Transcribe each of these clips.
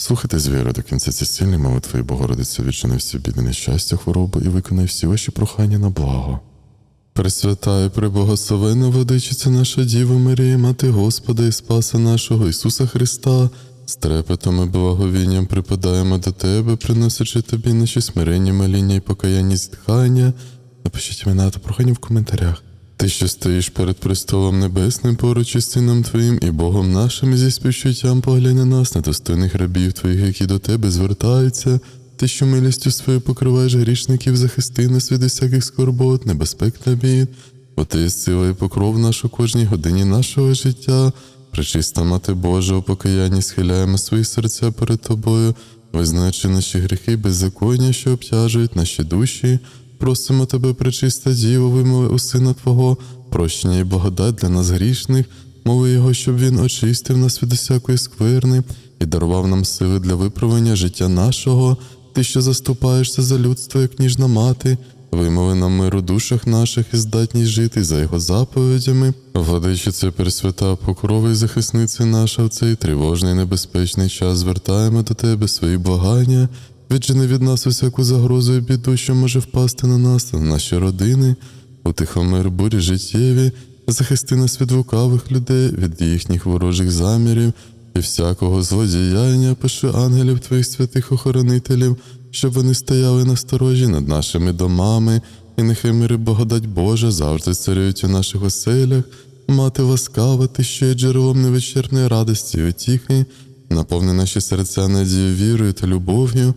Слухайте з віри до кінця ці сильні молитви, Богородиця відчини всі біди нещастя, хвороби і виконай всі ваші прохання на благо. Пресвята і преблагословена владичиця наша Діва Марія, Мати Господа і Спаса нашого Ісуса Христа, з трепетом і благовінням припадаємо до Тебе, приносячи Тобі наші смиренні, моління і покаяння зітхання. Напишіть імена та прохання в коментарях. Ти, що стоїш перед престолом небесним поруч із сином Твоїм і Богом нашим, зі співчуттям поглянь на нас, рабів Твоїх, які до Тебе звертаються. Ти, що милістю своєю покриваєш грішників, захисти нас від усяких скорбот, небезпек та бід. Бо ти є сила і покров наш у кожній годині нашого життя. Пречиста Мати Божа, у покаянні схиляємо свої серця перед Тобою, визнаючи наші гріхи, беззаконня, що обтяжують наші душі. Просимо тебе, пречиста Діво, вимови у Сина Твого, прощення і благодать для нас грішних, мови Його, щоб Він очистив нас від усякої скверни і дарував нам сили для виправлення життя нашого. Ти, що заступаєшся за людство, як ніжна мати, вимови нам мир у душах наших і здатність жити за його заповідями. Владичице Пресвята, покрови і захисниця наша в цей тривожний небезпечний час звертаємо до тебе свої благання. Віджени від нас усяку загрозу і біду, що може впасти на нас на наші родини, утихомир бурі життєві, захисти нас від лукавих людей, від їхніх ворожих замірів і всякого злодіяння, пиши ангелів твоїх святих охоронителів, щоб вони стояли на сторожі над нашими домами, і нехай мир і благодать Божа завжди царюють у наших оселях, мати ласкава, ти що є джерелом невичерпної радості і утіхи, наповни наші серця надією, вірою та любов'ю.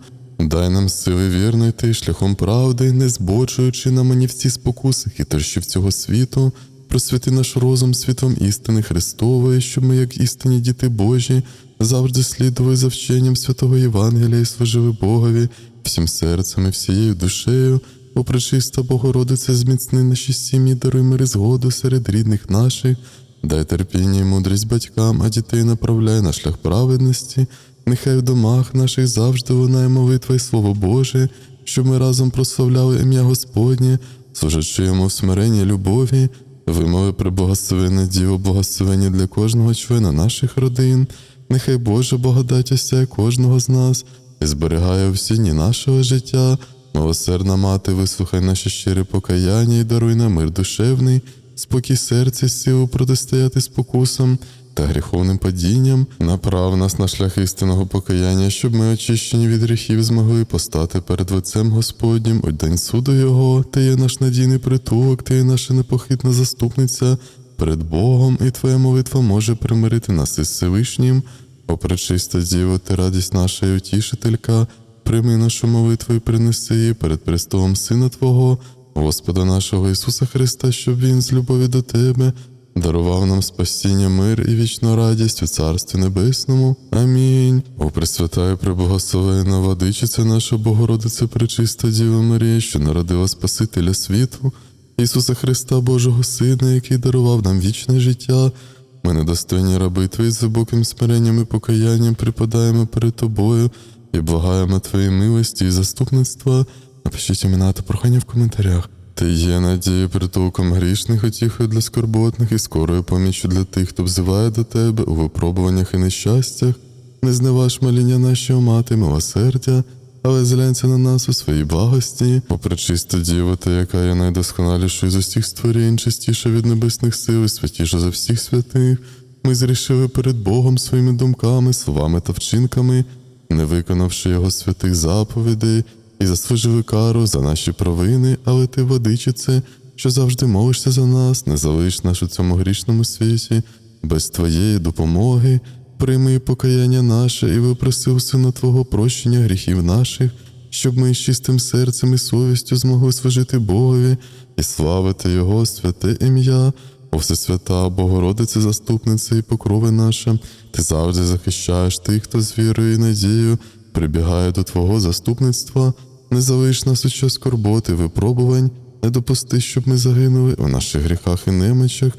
Дай нам сили вірно йти шляхом правди, не збочуючи на мені всі спокуси хитрощів цього світу, просвіти наш розум світом істини Христової, щоб ми, як істинні діти Божі, завжди слідували за вченням святого Євангелія і служили Богові всім серцем і всією душею. О пречиста Богородице, зміцни наші сім'ї, даруй мир і згоду серед рідних наших, дай терпіння і мудрість батькам, а дітей направляй на шлях праведності. Нехай в домах наших завжди лунає молитва й слово Боже, щоб ми разом прославляли ім'я Господнє, служачи йому в смиренні любові, вимови при благословенне Діво, благословення для кожного члена наших родин. Нехай Боже благодать осяє кожного з нас і зберігає всі дні нашого життя. Милосердна мати, вислухай наші щирі покаяння і даруй нам мир душевний, спокій серця, силу протистояти спокусам та гріховним падінням, направ нас на шлях істинного покаяння, щоб ми, очищені від гріхів, змогли постати перед лицем Господнім у день суду Його. Ти є наш надійний притулок, ти є наша непохитна заступниця перед Богом, і Твоя молитва може примирити нас із Всевишнім. О, пречиста Діво, ти радість наша і утішителька, прийми нашу молитву і принеси її перед престолом Сина Твого, Господа нашого Ісуса Христа, щоб Він з любові до Тебе дарував нам спасіння, мир і вічну радість у Царстві Небесному. Амінь. О Пресвята і преблагословена владичиця наша Богородиця Пречиста Діва Марія, що народила Спасителя світу, Ісуса Христа, Божого Сина, який дарував нам вічне життя. Ми недостойні раби Твої з глибоким смиренням і покаянням припадаємо перед Тобою і благаємо Твоєї милості і заступництва. Напишіть імена та прохання в коментарях. Ти є надією притулком грішних, утіхою для скорботних і скорою поміччю для тих, хто взиває до тебе у випробуваннях і нещастях. Не зневаж моління нашого мати, милосердя, але зглянься на нас у своїй благості, бо пречиста діва, та яка є найдосконалішою з усіх створінь, чистіша від небесних сил, і святіша за всіх святих. Ми зрішили перед Богом своїми думками, словами та вчинками, не виконавши його святих заповідей, і заслужили кару за наші провини, але ти, водичице, що завжди молишся за нас, не залиш нас у цьому грішному світі, без твоєї допомоги, прийми покаяння наше і випроси у сина Твого прощення гріхів наших, щоб ми з чистим серцем і совістю змогли служити Богові і славити Його святе ім'я. О Всесвята, Богородице, заступниця і покрови наша, ти завжди захищаєш тих, хто з вірою і надією прибігає до Твого заступництва, не залиш нас у час скорботи, випробувань, не допусти, щоб ми загинули. У наших гріхах і немочах,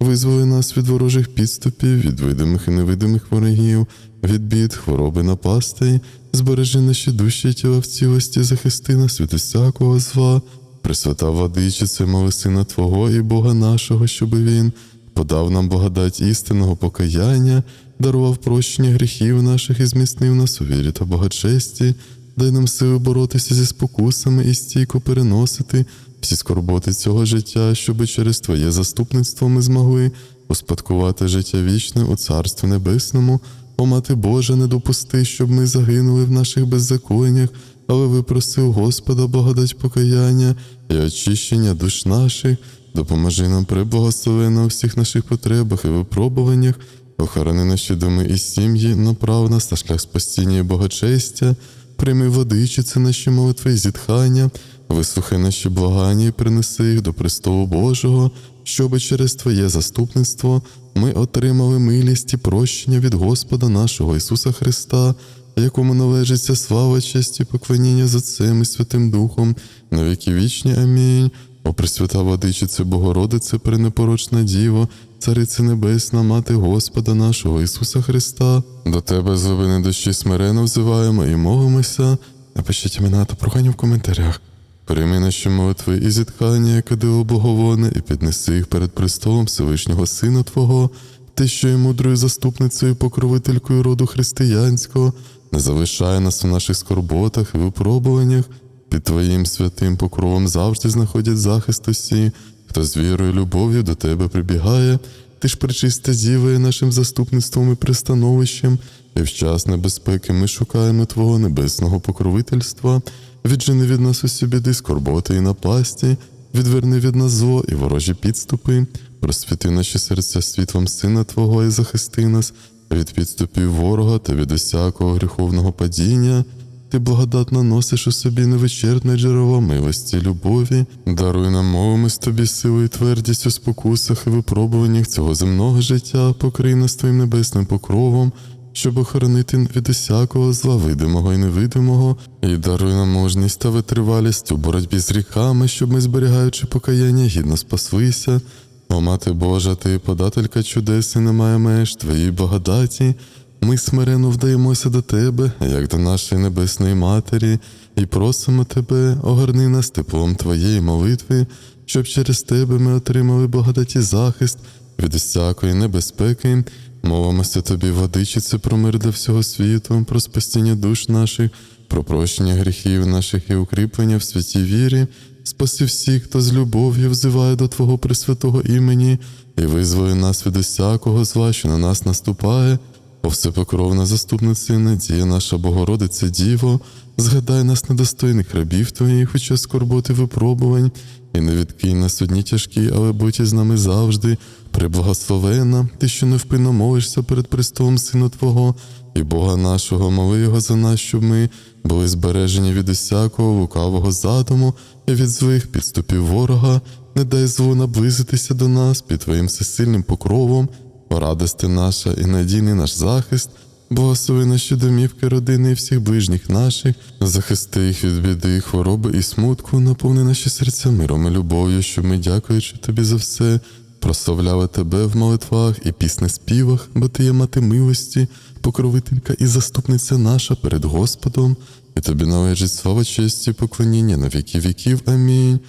визволи нас від ворожих підступів, від видимих і невидимих ворогів, від бід, хвороби напастей, збережи наші душі тіла в цілості, захисти нас від усякого зла. Пресвята владичице, моли Сина Твого і Бога нашого, щоби Він подав нам благодать істинного покаяння дарував прощення гріхів наших і зміцнив нас у вірі та благочесті, дай нам сили боротися зі спокусами і стійко переносити всі скорботи цього життя, щоби через Твоє заступництво ми змогли успадкувати життя вічне у Царстві Небесному. О, Мати Божа, не допусти, щоб ми загинули в наших беззаконнях, але випроси у Господа благодать покаяння і очищення душ наших. Допоможи нам приблагословенно у всіх наших потребах і випробуваннях, охорони наші доми і сім'ї, направ нас на шлях спасіння і богочестя, прийми водичиці наші молитви і зітхання, вислухай наші благання і принеси їх до престолу Божого, щоби через Твоє заступництво ми отримали милість і прощення від Господа нашого Ісуса Христа, якому належиться слава, честь і поклоніння за цим і Святим Духом, на віки вічні. Амінь. О Пресвята Владичице Богородице, пренепорочна Діво, Царице Небесна, Мати Господа нашого Ісуса Христа, до Тебе з глибини душі смирено взиваємо і молимося. Напишіть імена та прохання в коментарях. Прийми наші молитви і зітхання, яке диво боговоне, і піднеси їх перед престолом Всевишнього Сина Твого, Ти, що є мудрою заступницею, покровителькою роду християнського, не залишай нас у наших скорботах і випробуваннях, під Твоїм святим покровом завжди знаходять захист усі, хто з вірою і любов'ю до Тебе прибігає. Ти ж причиста діва є нашим заступництвом і пристановищем, і в час небезпеки ми шукаємо Твого небесного покровительства. Віджени від нас усі біди, скорботи і напасті, відверни від нас зло і ворожі підступи, просвіти наші серця світлом Сина Твого і захисти нас від підступів ворога та від усякого гріховного падіння. Ти благодатно носиш у собі невичерпне джерело милості любові, даруй нам мовимось тобі силу і твердість у спокусах і випробуваннях цього земного життя, покрий нас твоїм небесним покровом, щоб охоронити від усякого зла видимого і невидимого, і даруй нам мужність та витривалість у боротьбі з гріхами, щоб ми, зберігаючи покаяння, гідно спаслися. О, Мати Божа, ти подателька чудес і немає меж твоїй благодаті. Ми смиренно вдаємося до Тебе, як до нашої небесної Матері, і просимо Тебе, огорни нас теплом Твоєї молитви, щоб через Тебе ми отримали благодаті захист від усякої небезпеки. Молимося Тобі, владичице, про мир для всього світу, про спасіння душ наших, про прощення гріхів наших і укріплення в святій вірі. Спаси всіх, хто з любов'ю взиває до Твого пресвятого імені, і визволи нас від усякого зла, що на нас наступає. О всепокровна заступниця надія наша Богородице Діво, згадай нас недостойних рабів Твоїх, хоча скорботи випробувань, і не відкинь нас у дні тяжкі, але будь із нами завжди, приблагословена, ти, що невпинно молишся перед престолом Сина Твого, і Бога нашого, моли Його за нас, щоб ми були збережені від усякого лукавого задуму і від злих підступів ворога, не дай злу наблизитися до нас під Твоїм всесильним покровом, Радости наша і надійний наш захист, благослови наші домівки, родини і всіх ближніх наших, захисти їх від біди, хвороби і смутку, наповни наші серця миром і любов'ю, щоб ми, дякуючи тобі за все, прославляли тебе в молитвах і пісне співах, бо ти є мати милості, покровителька і заступниця наша перед Господом, і тобі належить слава честі і поклоніння на віки віків. Амінь.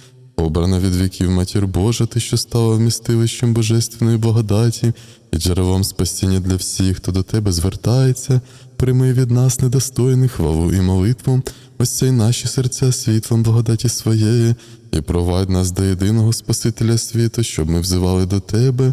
Обрана від віків матір Божа, ти, що стала вмістилищем божественної благодаті і джерелом спасіння для всіх, хто до тебе звертається, прийми від нас недостойних хвалу і молитву, ось цей наші серця світлом благодаті своєї, і провадь нас до єдиного Спасителя світу, щоб ми взивали до тебе.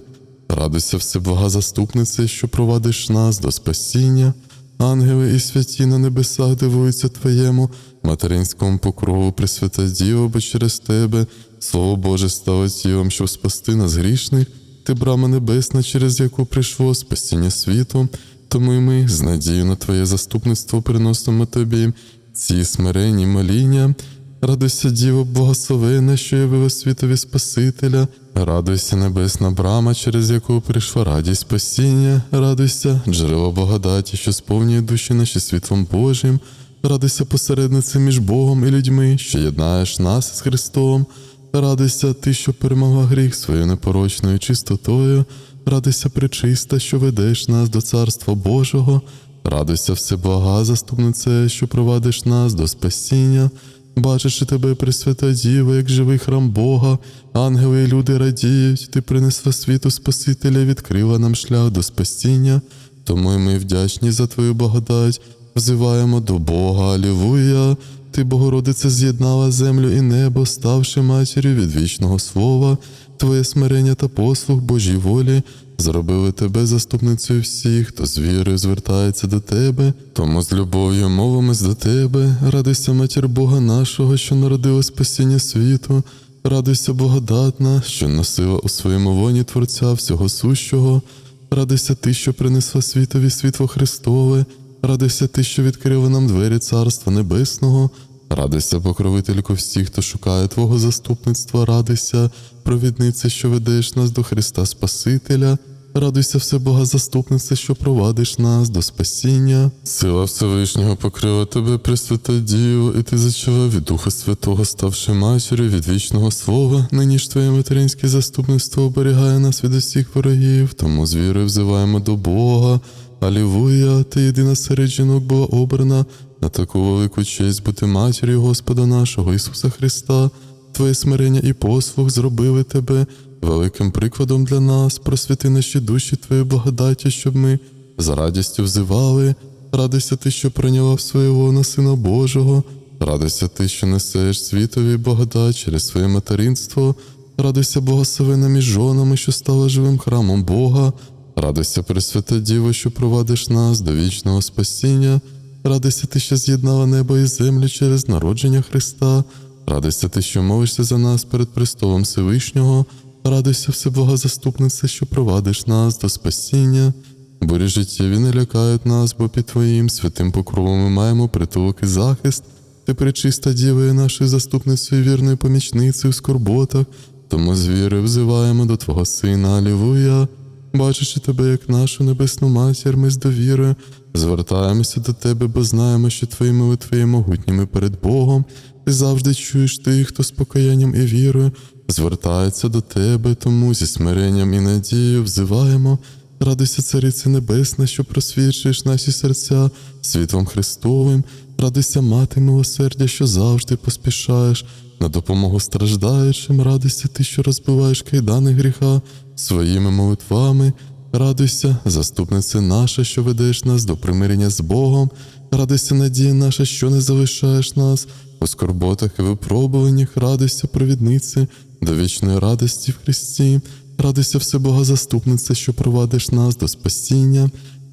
Радуйся, всеблага заступнице, що провадиш нас до спасіння. Ангели і святі на небесах дивуються Твоєму, материнському покрову. Пресвята Діва, бо через Тебе, Слово Боже, стало тілом, щоб спасти нас грішних, Ти брама небесна, через яку прийшло спасіння світу, тому й ми з надією на Твоє заступництво приносимо Тобі ці смирені моління. Радуйся, Діво, благословена, що явила світові Спасителя, радуйся, небесна брама, через яку прийшла радість спасіння, радуйся, джерело благодаті, що сповнює душі наші світлом Божим, радуйся, посередниця між Богом і людьми, що єднаєш нас з Христом, радуйся, ти, що перемогла гріх своєю непорочною чистотою, радуйся, пречиста, що ведеш нас до Царства Божого, радуйся, всеблага, заступнице, що провадиш нас до спасіння. Бачачи тебе, Пресвята Діва, як живий храм Бога, ангели і люди радіють, ти принесла світу Спасителя, відкрила нам шлях до спасіння. Тому ми вдячні за Твою благодать, взиваємо до Бога, Алілуя. Ти, Богородице, з'єднала землю і небо, ставши матір'ю від вічного слова, Твоє смирення та послуг Божій волі зробили тебе заступницею всіх, хто з вірою звертається до тебе, тому з любов'ю мовимось до тебе, радуйся, матір Бога нашого, що народила спасіння світу, радуйся, благодатна, що носила у своєму воні Творця всього сущого, радуйся ти, що принесла світові світло Христове, радуйся ти, що відкрила нам двері Царства Небесного. Радуйся, покровителько всіх, хто шукає Твого заступництва, радуйся, провідниця, що ведеш нас до Христа Спасителя. Радуйся, все Бога заступниця, що провадиш нас до спасіння. Сила Всевишнього покрила тебе, Пресвята Діво, і ти зачала від Духа Святого, ставши матір'ю від вічного слова. Нині ж твоє материнське заступництво оберігає нас від усіх ворогів, тому з вірою взиваємо до Бога. Алілуя, ти єдина серед жінок була обрана на таку велику честь бути матір'ю Господа нашого Ісуса Христа. Твоє смирення і послуг зробили тебе великим прикладом для нас, просвіти наші душі Твоєю благодаті, щоб ми з радістю взивали. Радуйся ти, що прийняла в своє лоно Сина Божого, радуйся ти, що несеш світові благодать через своє материнство, радуйся благословена між жонами, що стала живим храмом Бога, радуйся, Пресвята Діво, що провадиш нас до вічного спасіння. Радуйся ти, що з'єднала небо і землю через народження Христа. Радуйся ти, що молишся за нас перед престолом Всевишнього. Радуйся, Всебога заступниця, що провадиш нас до спасіння. Бурі життєві не лякають нас, бо під Твоїм святим покровом ми маємо притулок і захист. Ти пречиста діва є нашою заступницею вірною помічницею в скорботах, тому з віри взиваємо до Твого Сина, Алілуя. Бачачи тебе, як нашу небесну матір, ми з довірою звертаємося до тебе, бо знаємо, що твої молитви є могутніми перед Богом. Ти завжди чуєш тих, хто з покаянням і вірою звертається до тебе, тому зі смиренням і надією взиваємо. Радуйся, Царице Небесна, що просвічуєш наші серця світлом Христовим, радуйся, мати милосердя, що завжди поспішаєш на допомогу страждаючим, радуйся ти, що розбиваєш кайдани гріха своїми молитвами. Радуйся, заступниця наша, що ведеш нас до примирення з Богом. Радуйся, надія наша, що не залишаєш нас у скорботах і випробуваннях. Радуйся, провідниці до вічної радості в Христі. Радуйся, Всебога заступниця, що провадиш нас до спасіння.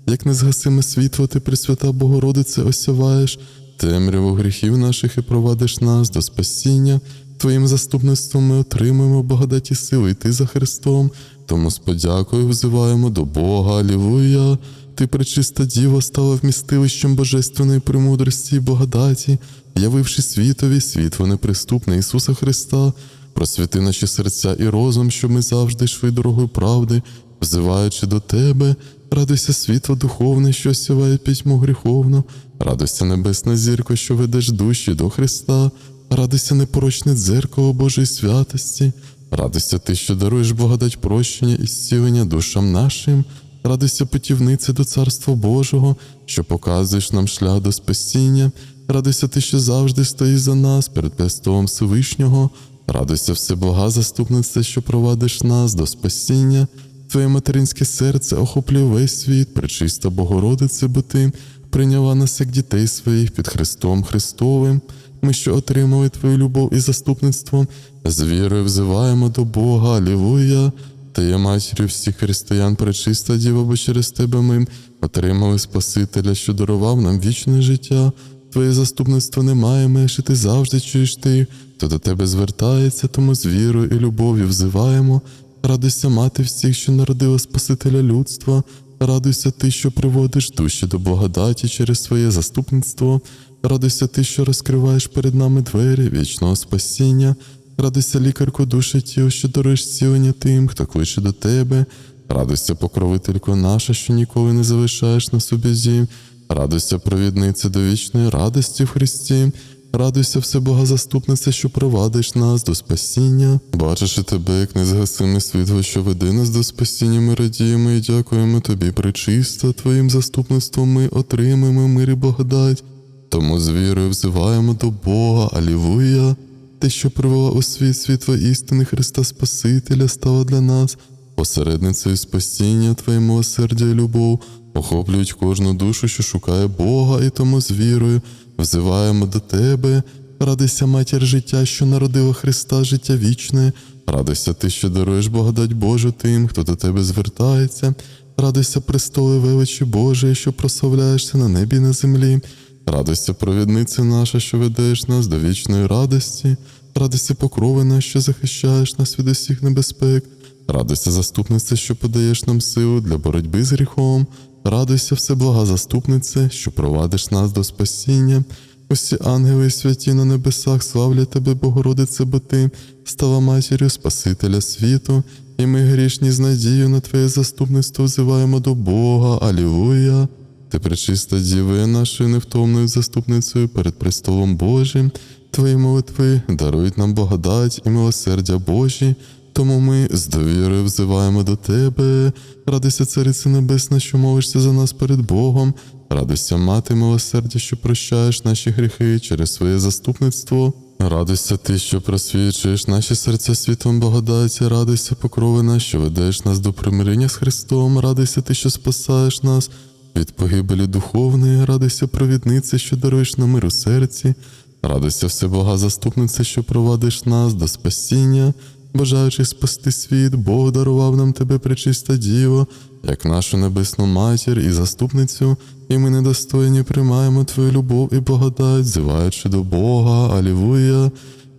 Як незгасиме світло, ти, Пресвята Богородице, осяваєш темряву гріхів наших і провадиш нас до спасіння. Твоїм заступництвом ми отримуємо благодаті сили йти за Христом, тому з подякою взиваємо до Бога, Алілуя. Ти, пречиста діва, стала вмістилищем божественної премудрості і благодаті, явивши світові світло неприступне Ісуса Христа, просвіти наші серця і розум, щоб ми завжди йшли дорогою правди, взиваючи до Тебе, радуйся світло духовне, що осяває пітьму гріховну, радуйся небесна зірко, що ведеш душі до Христа, радуйся непорочне дзеркало Божої святості, радуйся ти, що даруєш благодать прощення і зцілення душам нашим. Радуйся, путівниця до Царства Божого, що показуєш нам шлях до спасіння. Радуйся ти, що завжди стоїш за нас перед престолом Всевишнього. Радуйся, Всебога заступниця, що провадиш нас до спасіння. Твоє материнське серце охоплює весь світ, пречиста Богородице, бо ти прийняла нас як дітей своїх під Христом Христовим. Ми, що отримали Твою любов і заступництво, з вірою взиваємо до Бога, Алілуя. Ти є матір'ю всіх християн, пречиста діва, бо через тебе ми отримали Спасителя, що дарував нам вічне життя. Твоє заступництво немає меж, і ти завжди чуєш тих, хто до тебе звертається, тому з вірою і любов'ю взиваємо. Радуйся, мати всіх, що народила Спасителя людства. Радуйся ти, що приводиш душі до благодаті через своє заступництво. Радуйся ти, що розкриваєш перед нами двері вічного спасіння. Радуйся, лікарко душі тіл, що даруєш зцілення тим, хто кличе до тебе. Радуйся, покровителько наша, що ніколи не залишаєш нас у біді. Радуйся, провідниця до вічної радості в Христі. Радуйся, Всебога заступниця, що провадиш нас до спасіння. Бачачи тебе, як незгасиме світло, що веде нас до спасіння, ми радіємо і дякуємо тобі, причиста, твоїм заступництвом ми отримаємо мир і благодать. Тому з вірою взиваємо до Бога, Алілуя. Ти, що привела у світ світло істини Христа Спасителя, стала для нас посередницею спасіння, Твоє милосердя і любов. охоплюють кожну душу, що шукає Бога, і тому з вірою взиваємо до Тебе. Радуйся, матір життя, що народила Христа, життя вічне. Радуйся ти, що даруєш благодать Божу тим, хто до тебе звертається. Радуйся, престоли величі Божої, що прославляєшся на небі і на землі. Радуйся, провідниця наша, що ведеш нас до вічної радості. Радуйся, покровина, що захищаєш нас від усіх небезпек. Радуйся, заступниця, що подаєш нам силу для боротьби з гріхом. Радуйся, всеблага заступнице, що провадиш нас до спасіння. Усі ангели і святі на небесах славлять тебе, Богородице, бо ти стала матір'ю Спасителя світу, і ми грішні з надією на Твоє заступництво взиваємо до Бога. Алілуя! Ти пречиста діва нашою невтомною заступницею перед престолом Божим. Твої молитви дарують нам благодать і милосердя Божі. Тому ми з довірою взиваємо до Тебе. Радуйся, Царице Небесна, що молишся за нас перед Богом. Радуйся, мати милосердя, що прощаєш наші гріхи через своє заступництво. Радуйся ти, що просвічуєш наші серця світом благодаті, радуйся, покровина, що ведеш нас до примирення з Христом, радуйся ти, що спасаєш нас від погибелі духовної, радуйся, провіднице, що даруєш нам мир у серці, радуйся, всебога заступниця, що провадиш нас до спасіння. Бажаючи спасти світ, Бог дарував нам тебе, пречиста Діво, як нашу небесну матір і заступницю, і ми недостойні приймаємо Твою любов і благодать, зиваючи до Бога, Алілуя.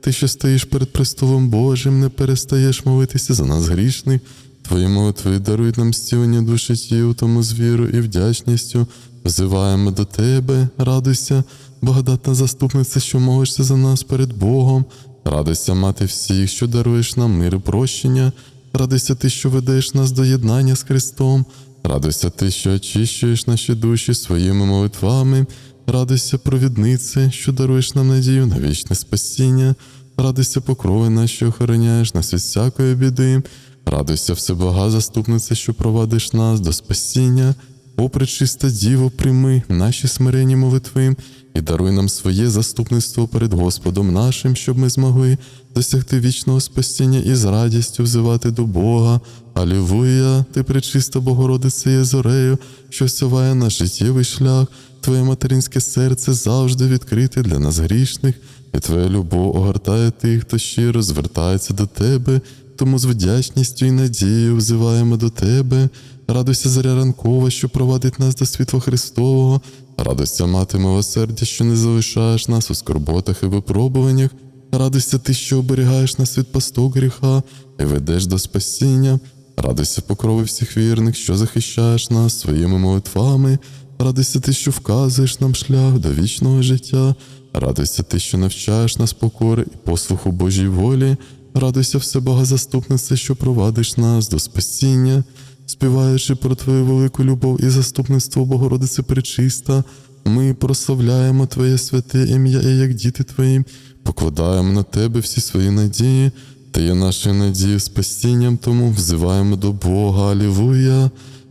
Ти, що стоїш перед престолом Божим, не перестаєш молитися за нас грішних. Твої молитви дарують нам зцілення душі тіл, тому з вірою і вдячністю взиваємо до Тебе, радуйся, благодатна заступниця, що молишся за нас перед Богом. Радуйся, мати всіх, що даруєш нам мир і прощення. Радуйся ти, що ведеш нас до єднання з Христом. Радуйся ти, що очищуєш наші душі своїми молитвами. Радуйся, провіднице, що даруєш нам надію на вічне спасіння. Радуйся, покровина, що охороняєш нас від всякої біди. Радуйся, всебога заступниця, що провадиш нас до спасіння. О, пречиста Діво, прийми наші смиренні молитви і даруй нам своє заступництво перед Господом нашим, щоб ми змогли досягти вічного спасіння і з радістю взивати до Бога. Алілуя, ти пречиста Богородице є зорею, що сяває наш життєвий шлях, Твоє материнське серце завжди відкрите для нас грішних, і Твоя любов огортає тих, хто щиро звертається до Тебе. Тому з вдячністю і надією взиваємо до Тебе. Радуйся, заря ранкова, що провадить нас до світла Христового. Радуйся, мати милосердя, що не залишаєш нас у скорботах і випробуваннях. Радуйся ти, що оберігаєш нас від пасток гріха і ведеш до спасіння. Радуйся, покрови всіх вірних, що захищаєш нас своїми молитвами. Радуйся ти, що вказуєш нам шлях до вічного життя. Радуйся ти, що навчаєш нас покори і послуху Божій волі. Радуйся, все Богозаступнице, що провадиш нас до спасіння, співаючи про Твою велику любов і заступництво Богородице Пречиста, ми прославляємо Твоє святе ім'я, і як діти Твої, покладаємо на Тебе всі свої надії, Ти є нашою надією спасінням, тому взиваємо до Бога, Алілуя.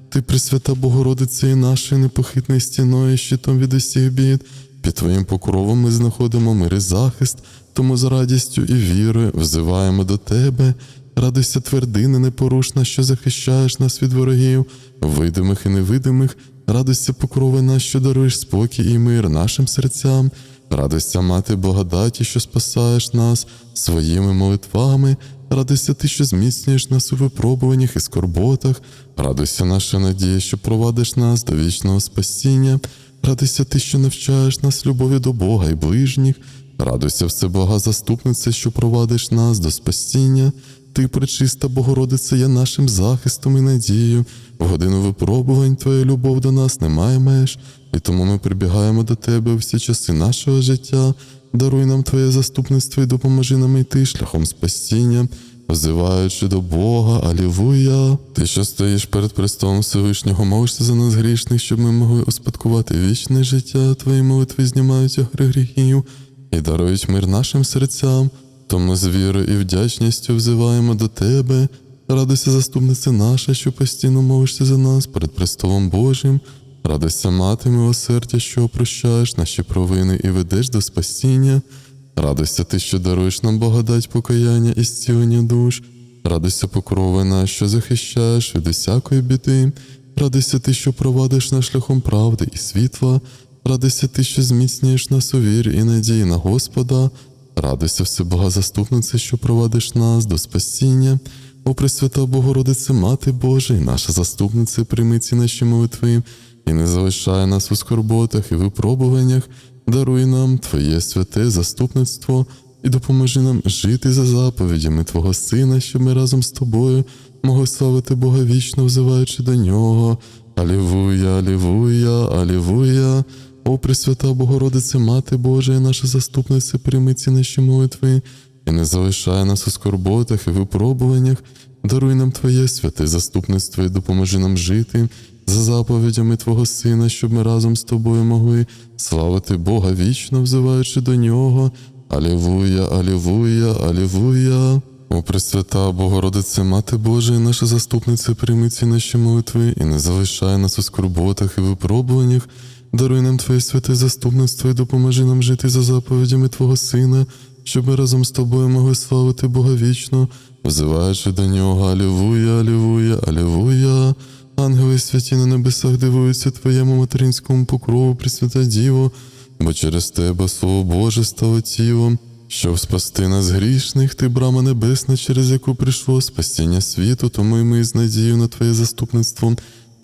Ти, Пресвята Богородице, і нашою непохитною стіною, щитом від усіх бід. Під Твоїм покровом ми знаходимо мир і захист, тому з радістю і вірою взиваємо до Тебе. Радуйся, твердина непорушна, що захищаєш нас від ворогів, видимих і невидимих. Радуйся, покровина, що даруєш спокій і мир нашим серцям. Радуйся, мати благодаті, що спасаєш нас своїми молитвами. Радуйся ти, що зміцнюєш нас у випробуваннях і скорботах. Радуйся, наша надія, що провадиш нас до вічного спасіння. Радуйся ти, що навчаєш нас любові до Бога і ближніх. Радуйся, всебога заступниця, що провадиш нас до спасіння. Ти, пречиста Богородице, є нашим захистом і надією. В годину випробувань Твоя любов до нас не має меж, і тому ми прибігаємо до Тебе всі часи нашого життя. Даруй нам Твоє заступництво і допоможи нам йти шляхом спасіння, взиваючи до Бога, Алілуя. Ти, що стоїш перед престолом Всевишнього, молишся за нас грішних, щоб ми могли успадкувати вічне життя. Твої молитви знімають гри гріхів і дарують мир нашим серцям. Тому з вірою і вдячністю взиваємо до Тебе. Радуйся, заступниця наша, що постійно молишся за нас перед престолом Божим. Радуйся, мати милосердя, що опрощаєш наші провини і ведеш до спасіння. Радуйся ти, що даруєш нам благодать покаяння і зцілення душ. Радуйся, покровина, що захищаєш від усякої біди. Радуйся ти, що провадиш нас шляхом правди і світла. Радуйся ти, що зміцнюєш нас у вірі і надії на Господа. Радуйся, Всебога заступниця, що провадиш нас до спасіння. О Пресвята Богородице, Мати Божа, і наша заступниця, прийми ці наші молитви, і не залишай нас у скорботах і випробуваннях, даруй нам Твоє святе заступництво і допоможи нам жити за заповідями Твого Сина, щоб ми разом з тобою могли славити Бога вічно, взиваючи до нього. Алілуя, алілуя, алілуя. О Пресвята Богородице, Мати Божа, і наша заступниця, прийми ці наші молитви, і не залишай нас у скорботах і випробуваннях, даруй нам Твоє святе заступництво і допоможи нам жити за заповідями Твого Сина, щоб ми разом з тобою могли славити Бога вічно, взиваючи до нього. Алілуя, алілуя, алілуя. О Пресвята Богородице, Мати Божа, і наша заступниця, прийми ці наші молитви, і не залишай нас у скорботах і випробуваннях, даруй нам Твоє святе заступництво і допоможи нам жити за заповідями Твого Сина, щоб ми разом з тобою могли славити Бога вічно, взиваючи до нього. Алілуя, алілуя, алілуя. Ангели святі на небесах дивуються Твоєму материнському покрову, Пресвята Діво, бо через Тебе Слово Боже стало тілом. Щоб спасти нас грішних, ти брама небесна, через яку прийшло спасіння світу, тому й ми з надією на Твоє заступництво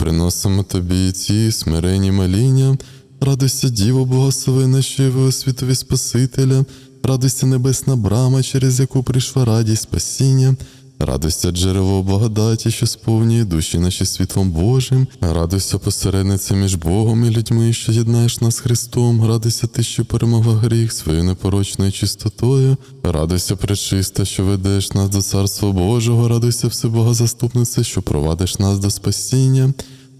приносимо тобі ці смирені моління. Радуйся, Діво, благословена, що явила світові Спасителя, радуйся небесна брама, через яку прийшла радість спасіння. Радуйся, джерело благодаті, що сповнює душі наші світлом Божим. Радуйся, посередниця між Богом і людьми, що єднаєш нас з Христом. Радуйся ти, що перемогла гріх своєю непорочною чистотою. Радуйся, пречиста, що ведеш нас до Царства Божого. Радуйся, Всебога заступниця, що провадиш нас до спасіння.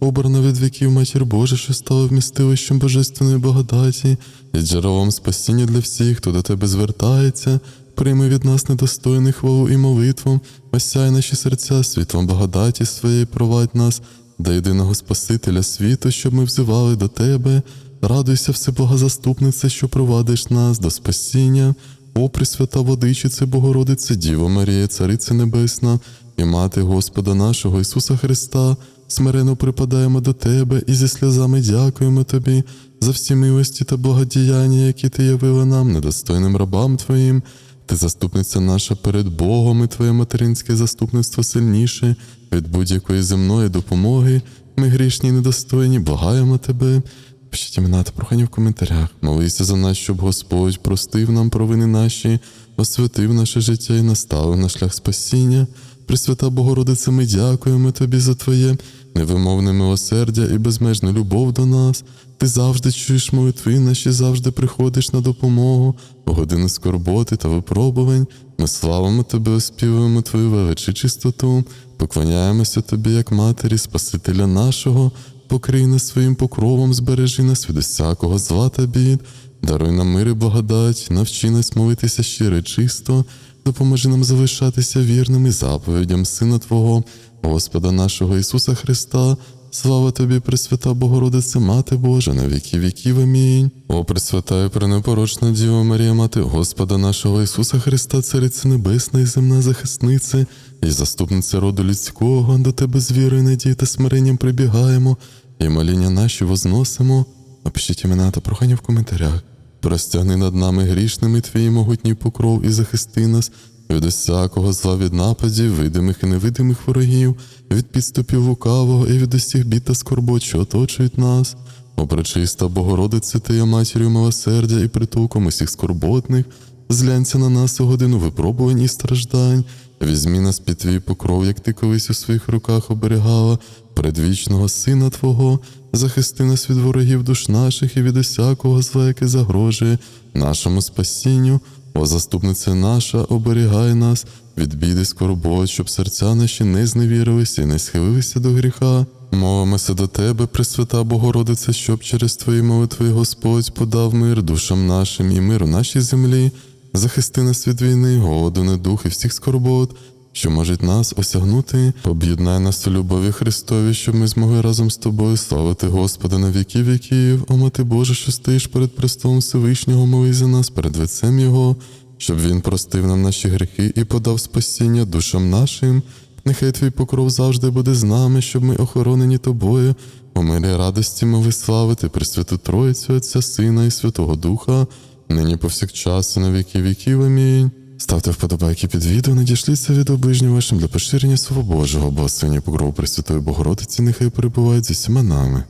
Обрана від віків матір Божа, що стала вмістилищем божественної благодаті і джерелом спасіння для всіх, хто до тебе звертається. Прийми від нас недостойних хвалу і молитву, осяй наші серця світлом благодаті своєї, провадь нас до єдиного Спасителя світу, щоб ми взивали до Тебе. Радуйся, Всебога заступниця, що провадиш нас до спасіння. О, Пресвята Водичице, Богородице, Діво Марія, Цариця Небесна і Мати Господа нашого Ісуса Христа, смирено припадаємо до Тебе і зі сльозами дякуємо Тобі за всі милості та благодіяння, які Ти явила нам, недостойним рабам Твоїм. Ти заступниця наша перед Богом, і Твоє материнське заступництво сильніше від будь-якої земної допомоги. Ми грішні і недостойні, благаємо Тебе. Пишіть імена та прохання в коментарях. Молися за нас, щоб Господь простив нам провини наші, освятив наше життя і наставив на шлях спасіння. Пресвята Богородице, ми дякуємо Тобі за Твоє невимовне милосердя і безмежну любов до нас. Ти завжди чуєш молитви наші, завжди приходиш на допомогу. У години скорботи та випробувань. Ми славимо Тебе, оспівуємо Твою велич і чистоту, поклоняємося Тобі, як матері, Спасителя нашого, покрий нас своїм покровом, збережи нас від усякого зла та бід, даруй нам мир і благодать, навчи нас молитися щиро і чисто, допоможи нам залишатися вірними заповідям Сина Твого, Господа нашого Ісуса Христа. Слава тобі, Пресвята Богородице, Мати Божа, на віки віків. Амінь. О, Пресвята і пренепорочна Діва Марія, Мати Господа нашого Ісуса Христа, Цариця Небесна і земна захисниця, і заступниця роду людського, до тебе з вірою, надією та смиренням прибігаємо, і моління наші возносимо. Напишіть імена та прохання в коментарях. Простягни над нами грішними твій могутній покров і захисти нас від усякого зла від нападів, видимих і невидимих ворогів, від підступів лукавого і від усіх бід та скорбот, що оточують нас. О, пречиста Богородице, ти є матір'ю милосердя і притулком усіх скорботних, зглянься на нас у годину випробувань і страждань. Візьмі нас під твій покров, як ти колись у своїх руках оберігала, предвічного Сина Твого, захисти нас від ворогів душ наших і від усякого зла, яке загрожує нашому спасінню. О, заступниця наша, оберігай нас від біди скорбот, щоб серця наші не зневірилися і не схилилися до гріха. Мовимося до Тебе, Пресвята Богородице, щоб через Твої молитви Господь подав мир душам нашим і мир у нашій землі, захисти нас від війни, голоду, недух і всіх скорбот, що можуть нас осягнути, об'єднай нас у любові Христові, щоб ми змогли разом з тобою славити Господа на віки віків, о мати Боже, що стоїш перед престолом Всевишнього, молись за нас перед лицем Його, щоб Він простив нам наші гріхи і подав спасіння душам нашим. Нехай твій покров завжди буде з нами, щоб ми охоронені тобою. У мирі радості мови славити Пресвяту Троїцю, Отця Сина і Святого Духа, нині повсякчас і на віки віків. Амінь. Ставте вподобайки під відео, надішліться від оближнім вашим для поширення Слова Божого, бо сині покров Пресвятої Богородиці нехай перебувають зі всіма нами.